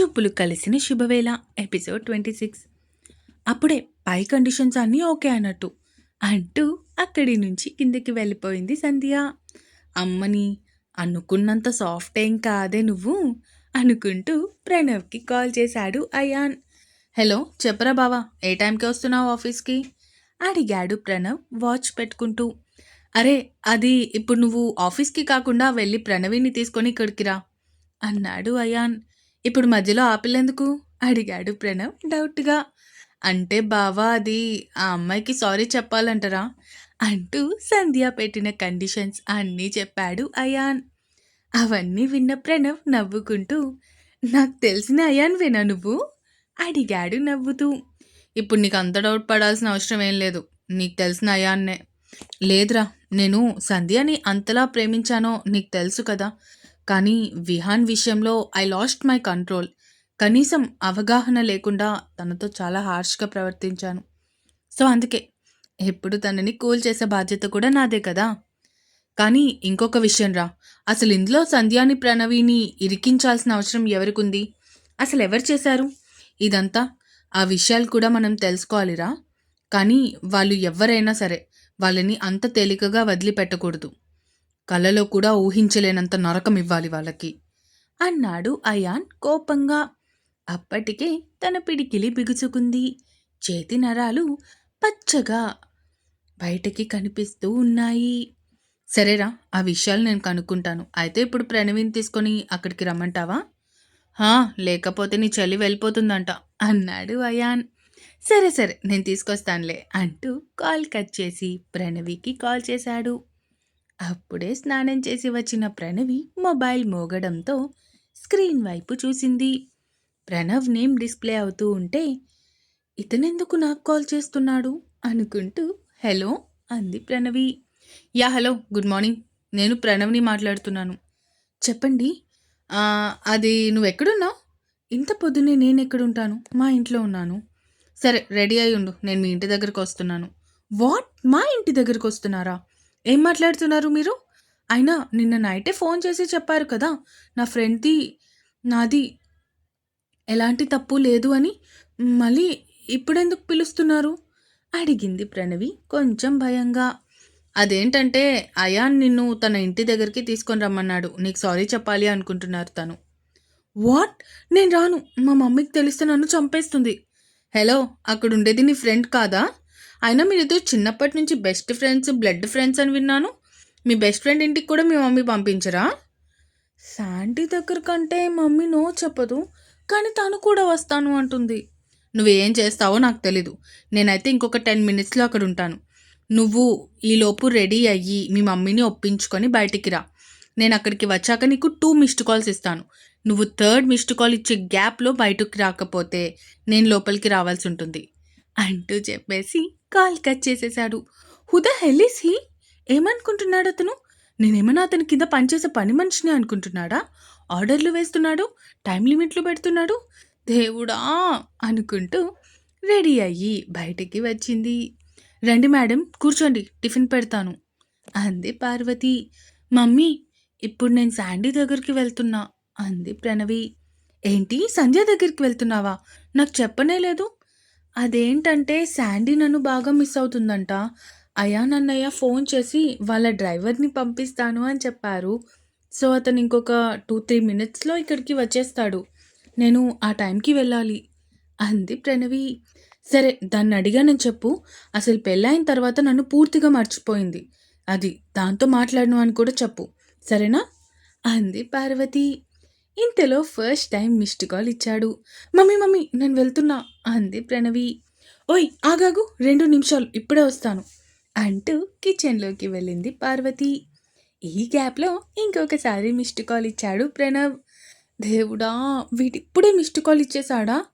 చూపులు కలిసిన శుభవేళ ఎపిసోడ్ ట్వంటీ సిక్స్. అప్పుడే పై కండిషన్స్ అన్నీ ఓకే అన్నట్టు అంటూ అక్కడి నుంచి కిందకి వెళ్ళిపోయింది సంధ్య. అమ్మని అనుకున్నంత సాఫ్ట్ ఏం కాదే నువ్వు? అనుకుంటూ ప్రణవ్కి కాల్ చేశాడు అయాన్. హలో చెప్పరా బావా ఏ టైంకి వస్తున్నావు ఆఫీస్కి? అడిగాడు ప్రణవ్ వాచ్ పెట్టుకుంటూ. అరే అది ఇప్పుడు నువ్వు ఆఫీస్కి కాకుండా వెళ్ళి ప్రణవిని తీసుకొని ఇక్కడికి రా అన్నాడు అయాన్. ఇప్పుడు మధ్యలో ఆపిల్లేందుకు అడిగాడు ప్రణవ్ డౌట్గా. అంటే బావా అది ఆ అమ్మాయికి సారీ చెప్పాలంటారా? అంటూ సంధ్య పెట్టిన కండిషన్స్ అన్నీ చెప్పాడు అయాన్. అవన్నీ విన్న ప్రణవ్ నవ్వుకుంటూ నాకు తెలిసిన అయాన్ వినా నువ్వు? అడిగాడు నవ్వుతూ. ఇప్పుడు నీకు అంత డౌట్ పడాల్సిన అవసరం ఏం లేదు. నీకు తెలిసిన అయాన్నే. లేదురా నేను సంధ్యని అంతలా ప్రేమించానో నీకు తెలుసు కదా. కానీ విహాన్ విషయంలో ఐ లాస్ట్ మై కంట్రోల్ కనీసం అవగాహన లేకుండా తనతో చాలా హార్ష్గా ప్రవర్తించాను. సో అందుకే ఎప్పుడు తనని కూల్ చేసే బాధ్యత కూడా నాదే కదా? కానీ ఇంకొక విషయం రా. అసలు ఇందులో సంధ్యాని ప్రణవిని ఇరికించాల్సిన అవసరం ఎవరికుంది? అసలు ఎవరు చేశారు? ఇదంతా ఆ విషయాలు కూడా మనం తెలుసుకోవాలిరా కానీ వాళ్ళు ఎవరైనా సరే వాళ్ళని అంత తేలికగా వదిలిపెట్టకూడదు. కలలో కూడా ఊహించలేనంత నరకం ఇవ్వాలి వాళ్ళకి. అన్నాడు అయాన్ కోపంగా. అప్పటికే తన పిడికిలి బిగుచుకుంది. చేతి నరాలు పచ్చగా బయటకి కనిపిస్తూ ఉన్నాయి. సరేరా ఆ విషయాలు నేను కనుక్కుంటాను. అయితే ఇప్పుడు ప్రణవిని తీసుకొని అక్కడికి రమ్మంటావా? హా లేకపోతే నీ చలి వెళ్ళిపోతుందంట అన్నాడు అయాన్. సరే సరే నేను తీసుకొస్తానులే అంటూ కాల్ కట్ చేసి ప్రణవికి కాల్ చేశాడు. అప్పుడే స్నానం చేసి వచ్చిన ప్రణవి మొబైల్ మోగడంతో స్క్రీన్ వైపు చూసింది. ప్రణవ్ నేమ్ డిస్ప్లే అవుతూ ఉంటే ఇతనెందుకు నాకు కాల్ చేస్తున్నాడు? అనుకుంటూ హలో అంది Pranavi. Yeah hello good morning. నేను ప్రణవ్ని మాట్లాడుతున్నాను. చెప్పండి. అది నువ్వు ఎక్కడున్నావు ఇంత పొద్దునే నేను ఎక్కడుంటాను మా ఇంట్లో ఉన్నాను. సరే రెడీ అయి ఉండు. నేను మీ ఇంటి దగ్గరకు వస్తున్నాను. వాట్? మా ఇంటి దగ్గరకు వస్తున్నారా? ఏం మాట్లాడుతున్నారు మీరు? అయినా నిన్న నైటే ఫోన్ చేసి చెప్పారు కదా నా ఫ్రెండ్ది నాది ఎలాంటి తప్పు లేదు అని. మళ్ళీ ఇప్పుడెందుకు పిలుస్తున్నారు? అడిగింది ప్రణవి కొంచెం భయంగా. అదేంటంటే అయాన్ నిన్ను తన ఇంటి దగ్గరికి తీసుకొని రమ్మన్నాడు. నీకు సారీ చెప్పాలి అనుకుంటున్నారు తను. వాట్? నేను రాను. మా మమ్మీకి తెలిస్తే నన్ను చంపేస్తుంది. హలో అక్కడ ఉండేది నీ ఫ్రెండ్ కాదా? అయినా మీరిద్దరు చిన్నప్పటి నుంచి బెస్ట్ ఫ్రెండ్స్ బ్లడ్ ఫ్రెండ్స్ అని విన్నాను. మీ బెస్ట్ ఫ్రెండ్ ఇంటికి కూడా మీ మమ్మీ పంపించరా? శాంటీ దగ్గర కంటే మమ్మీ నో చెప్పదు కానీ తను కూడా వస్తాను అంటుంది. నువ్వేం చేస్తావో నాకు తెలీదు. నేనైతే ఇంకొక టెన్ మినిట్స్లో అక్కడ ఉంటాను. నువ్వు ఈలోపు రెడీ అయ్యి మీ మమ్మీని ఒప్పించుకొని బయటికి రా. నేను అక్కడికి వచ్చాక నీకు టూ మిస్డ్ కాల్స్ ఇస్తాను. నువ్వు థర్డ్ మిస్డ్ కాల్ ఇచ్చే గ్యాప్లో బయటకు రాకపోతే నేను లోపలికి రావాల్సి ఉంటుంది. అంటూ చెప్పేసి కాల్ కట్ చేసేశాడు. హుద హెల్లీస్ హీ ఏమనుకుంటున్నాడు అతను? నేనేమన్నా అతని కింద పనిచేసే పని మనిషిని అనుకుంటున్నాడా? ఆర్డర్లు వేస్తున్నాడు? టైం లిమిట్లు పెడుతున్నాడు? దేవుడా! అనుకుంటూ రెడీ అయ్యి బయటికి వచ్చింది. రండి మేడం కూర్చోండి టిఫిన్ పెడతాను. అంది పార్వతి. మమ్మీ ఇప్పుడు నేను శాండీ దగ్గరికి వెళ్తున్నా అంది ప్రణవి. ఏంటి సంధ్య దగ్గరికి వెళ్తున్నావా? నాకు చెప్పనే లేదు. అదేంటంటే శాండీ నన్ను బాగా మిస్ అవుతుందంట. అయా నన్నయ్య ఫోన్ చేసి వాళ్ళ డ్రైవర్ని పంపిస్తాను అని చెప్పారు. సో అతను ఇంకొక టూ త్రీ మినిట్స్లో ఇక్కడికి వచ్చేస్తాడు. నేను ఆ టైంకి వెళ్ళాలి. అంది ప్రణవి. సరే దాన్ని అడిగానని చెప్పు. అసలు పెళ్ళైన తర్వాత నన్ను పూర్తిగా మర్చిపోయింది. అది దాంతో మాట్లాడను అని కూడా చెప్పు. సరేనా? అంది పార్వతి. ఇంతలో ఫస్ట్ టైం మిస్డ్ కాల్ ఇచ్చాడు. మమ్మీ మమ్మీ నేను వెళ్తున్నా అంది ప్రణవి. ఓయ్ ఆగాగు రెండు నిమిషాలు ఇప్పుడే వస్తాను అంటూ కిచెన్లోకి వెళ్ళింది పార్వతి. ఈ గ్యాప్లో ఇంకొకసారి మిస్డ్ కాల్ ఇచ్చాడు ప్రణవ్. దేవుడా వీటిప్పుడే మిస్డ్ కాల్ ఇచ్చేశాడా?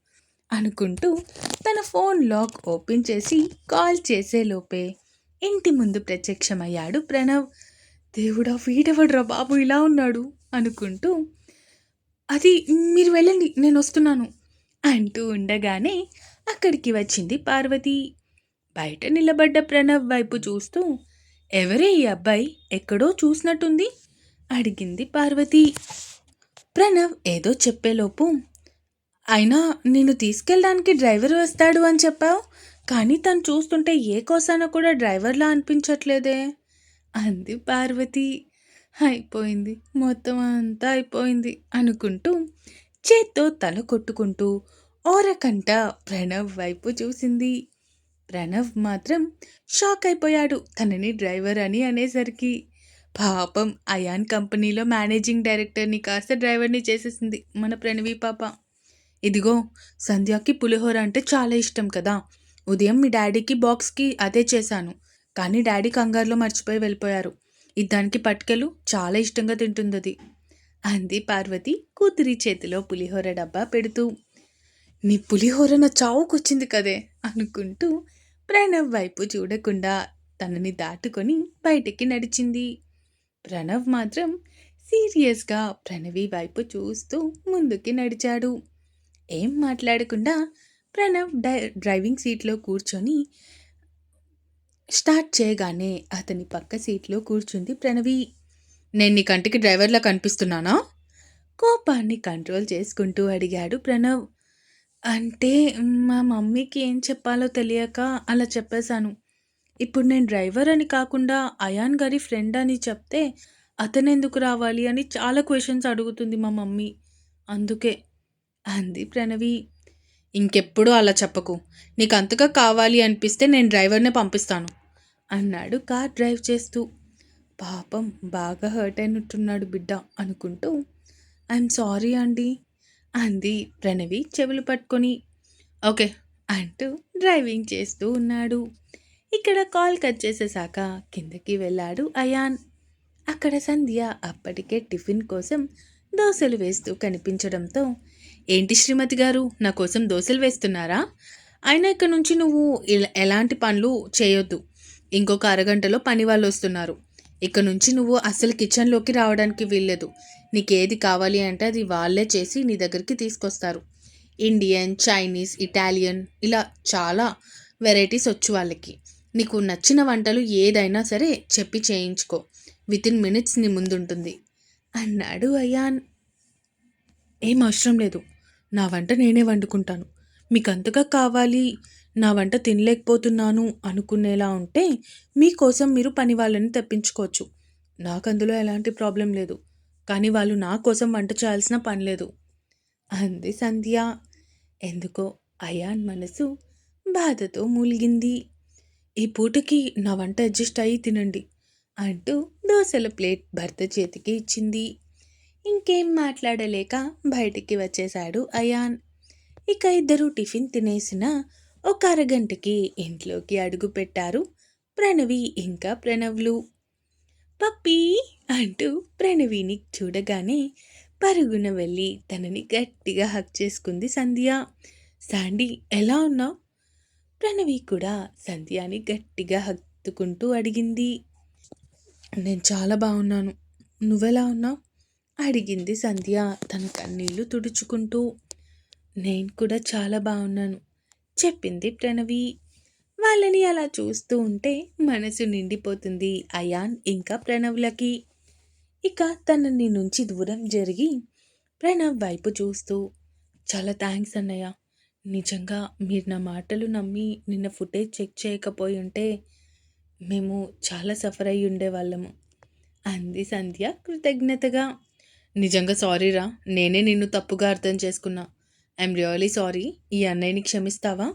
అనుకుంటూ తన ఫోన్ లాక్ ఓపెన్ చేసి కాల్ చేసేలోపే ఇంటి ముందు ప్రత్యక్షమయ్యాడు ప్రణవ్. దేవుడా వీడెవడ్రా బాబు ఇలా ఉన్నాడు అనుకుంటూ అది మీరు వెళ్ళండి నేను వస్తున్నాను అంటూ ఉండగానే అక్కడికి వచ్చింది పార్వతి. బయట నిలబడ్డ ప్రణవ్ వైపు చూస్తూ ఎవరే ఈ అబ్బాయి? ఎక్కడో చూసినట్టుంది? అడిగింది పార్వతి. ప్రణవ్ ఏదో చెప్పేలోపు అయినా నిన్ను తీసుకెళ్ళడానికి డ్రైవర్ వస్తాడు అని చెప్పావు? కానీ తను చూస్తుంటే ఏ కోసానో కూడా డ్రైవర్లా అనిపించట్లేదే? అంది పార్వతి. అయిపోయింది. మొత్తం అంతా అయిపోయింది అనుకుంటూ చేత్తో తల కొట్టుకుంటూ ఓరకంట ప్రణవ్ వైపు చూసింది. ప్రణవ్ మాత్రం షాక్ అయిపోయాడు. తనని డ్రైవర్ అని అనేసరికి పాపం అయాన్ కంపెనీలో మేనేజింగ్ డైరెక్టర్ని కాస్త డ్రైవర్ని చేసేసింది మన ప్రణవి పాప. ఇదిగో సంధ్యాకి పులిహోర అంటే చాలా ఇష్టం కదా. ఉదయం మీ డాడీకి బాక్స్కి అదే చేశాను. కానీ డాడీ కంగారులో మర్చిపోయి వెళ్ళిపోయారు. ఇద్దానికి పట్కెలు చాలా ఇష్టంగా తింటుంది అది అంది పార్వతి కూతురి చేతిలో పులిహోర డబ్బా పెడుతూ. నీ పులిహోర నా చావుకొచ్చింది కదే అనుకుంటూ ప్రణవ్ వైపు చూడకుండా తనని దాటుకొని బయటికి నడిచింది. ప్రణవ్ మాత్రం సీరియస్గా ప్రణవి వైపు చూస్తూ ముందుకి నడిచాడు. ఏం మాట్లాడకుండా ప్రణవ్ డై డ్రైవింగ్ సీట్లో కూర్చొని స్టార్ట్ చేయగానే అతని పక్క సీట్లో కూర్చుంది ప్రణవి. నేను నీ కంటికి డ్రైవర్లా కనిపిస్తున్నానా? కోపాన్ని కంట్రోల్ చేసుకుంటూ అడిగాడు ప్రణవ్. అంటే మా మమ్మీకి ఏం చెప్పాలో తెలియక అలా చెప్పేశాను. ఇప్పుడు నేను డ్రైవర్ అని కాకుండా అయాన్ గారి ఫ్రెండ్ అని చెప్తే అతను ఎందుకు రావాలి అని చాలా క్వశ్చన్స్ అడుగుతుంది మా మమ్మీ. అందుకే అంది ప్రణవి. ఇంకెప్పుడు అలా చెప్పకు. నీకు అంతగా కావాలి అనిపిస్తే నేను డ్రైవర్నే పంపిస్తాను అన్నాడు కార్ డ్రైవ్ చేస్తూ. పాపం బాగా హర్ట్ అయినట్టున్నాడు బిడ్డ అనుకుంటూ. ఐఎమ్ సారీ అండి అంది ప్రణవి చెవులు పట్టుకొని. ఓకే అంటూ డ్రైవింగ్ చేస్తూ ఉన్నాడు. ఇక్కడ కాల్ కట్ చేసేసాక కిందకి వెళ్ళాడు అయాన్. అక్కడ సంధ్య అప్పటికే టిఫిన్ కోసం దోశలు వేస్తూ కనిపించడంతో ఏంటి శ్రీమతి గారు? నా కోసం దోశలు వేస్తున్నారా? అయినా ఇక్కడ నుంచి నువ్వు ఎలాంటి పనులు చేయొద్దు. ఇంకొక అరగంటలో పని వాళ్ళు వస్తున్నారు. ఇక్కడ నుంచి నువ్వు అసలు కిచెన్లోకి రావడానికి వీల్లేదు. నీకేది కావాలి అంటే అది వాళ్ళే చేసి నీ దగ్గరికి తీసుకొస్తారు. ఇండియన్ చైనీస్ ఇటాలియన్ ఇలా చాలా వెరైటీస్ వచ్చు వాళ్ళకి. నీకు నచ్చిన వంటలు ఏదైనా సరే చెప్పి చేయించుకో. విత్ ఇన్ మినిట్స్ నీ ముందుంటుంది. అన్నాడు అయాన్. ఏం అవసరం లేదు. నా వంట నేనే వండుకుంటాను. మీకు అంతగా కావాలి నా వంట తినలేకపోతున్నాను అనుకునేలా ఉంటే మీకోసం మీరు పని వాళ్ళని తెప్పించుకోవచ్చు. నాకు అందులో ఎలాంటి ప్రాబ్లం లేదు. కానీ వాళ్ళు నా కోసం వంట చేయాల్సిన పని లేదు. అంది సంధ్య. ఎందుకో అయాన్ మనసు బాధతో మూలిగింది. ఈ పూటకి నా వంట అడ్జస్ట్ అయ్యి తినండి అంటూ దోశల ప్లేట్ భర్త చేతికి ఇచ్చింది. ఇంకేం మాట్లాడలేక బయటికి వచ్చేశాడు అయాన్. ఇక ఇద్దరు టిఫిన్ తినేసిన ఒక అరగంటకి ఇంట్లోకి అడుగు పెట్టారు ప్రణవి ఇంకా ప్రణవ్లు. పప్పీ అంటూ ప్రణవిని చూడగానే పరుగున వెళ్ళి తనని గట్టిగా హక్ చేసుకుంది సంధ్య. శాండీ ఎలా ఉన్నావు? ప్రణవి కూడా సంధ్యాని గట్టిగా హత్తుకుంటూ అడిగింది. నేను చాలా బాగున్నాను. నువ్వెలా ఉన్నావు? అడిగింది సంధ్య. తన కన్నీళ్ళు తుడుచుకుంటూ నేను కూడా చాలా బాగున్నాను చెప్పింది ప్రణవి. వాళ్ళని అలా చూస్తూ ఉంటే మనసు నిండిపోతుంది అయాన్ ఇంకా ప్రణవ్లకి. ఇక తనని నుంచి దూరం జరిగి ప్రణవ్ వైపు చూస్తూ చాలా థ్యాంక్స్ అన్నయ్య. నిజంగా మీరు నా మాటలు నమ్మి నిన్న ఫుటేజ్ చెక్ చేయకపోయి ఉంటే మేము చాలా సఫర్ అయ్యి ఉండేవాళ్ళము అంది సంధ్య కృతజ్ఞతగా. నిజంగా సారీరా నేనే నిన్ను తప్పుగా అర్థం చేసుకున్నా. I'm really sorry. ఈ అన్నయ్యని క్షమిస్తావా?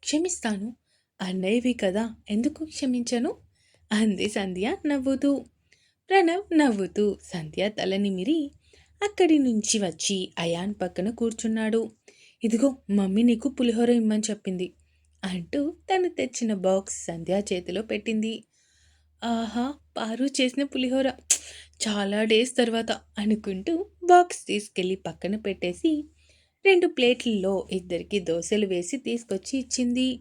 క్షమిస్తాను. అన్నయ్యవి కదా. ఎందుకు క్షమించను? అంది సంధ్య నవ్వుతూ. ప్రణవ్ నవ్వుతూ సంధ్య తలనిమిరి అక్కడి నుంచి వచ్చి అయాన్ పక్కన కూర్చున్నాడు. ఇదిగో మమ్మీ నీకు పులిహోర ఇమ్మని చెప్పింది అంటూ తను తెచ్చిన బాక్స్ సంధ్య చేతిలో పెట్టింది. ఆహా పారు చేసిన పులిహోర. చాలా డేస్ తర్వాత అనుకుంటూ బాక్స్ తీసుకెళ్ళి పక్కన పెట్టేసి రెండు ప్లేట్లలో ఇద్దరికి దోశలు వేసి తీసుకొచ్చి ఇచ్చింది.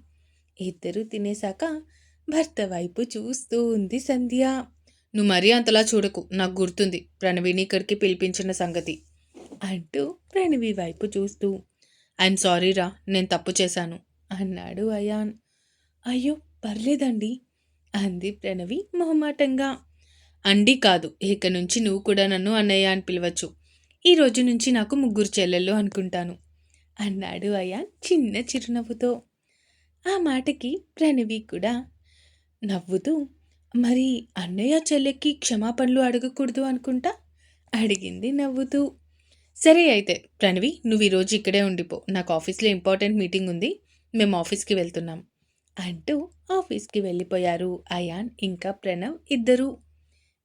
ఇద్దరు తినేశాక భర్త వైపు చూస్తూ ఉంది సంధ్య. నువ్వు మరీ అంతలా చూడకు నాకు గుర్తుంది ప్రణవిని ఇక్కడికి పిలిపించిన సంగతి అంటూ ప్రణవి వైపు చూస్తూ. ఐఎమ్ సారీరా నేను తప్పు చేశాను అన్నాడు అయాన్. అయ్యో పర్లేదండి అంది ప్రణవి మొహమాటంగా. అండి కాదు. ఇక నుంచి నువ్వు కూడా నన్ను అన్నయ్య అని పిలవచ్చు. ఈ రోజు నుంచి నాకు ముగ్గురు చెల్లెళ్ళు అనుకుంటాను. అన్నాడు అయాన్ చిన్న చిరునవ్వుతో. ఆ మాటకి ప్రణవి కూడా నవ్వుతూ మరి అన్నయ్య చెల్లెకి క్షమాపణలు అడగకూడదు అనుకుంటా? అడిగింది నవ్వుతూ. సరే అయితే ప్రణవి నువ్వు ఈరోజు ఇక్కడే ఉండిపో. నాకు ఆఫీస్లో ఇంపార్టెంట్ మీటింగ్ ఉంది. మేము ఆఫీస్కి వెళ్తున్నాం. అంటూ ఆఫీస్కి వెళ్ళిపోయారు అయాన్ ఇంకా ప్రణవ్ ఇద్దరూ.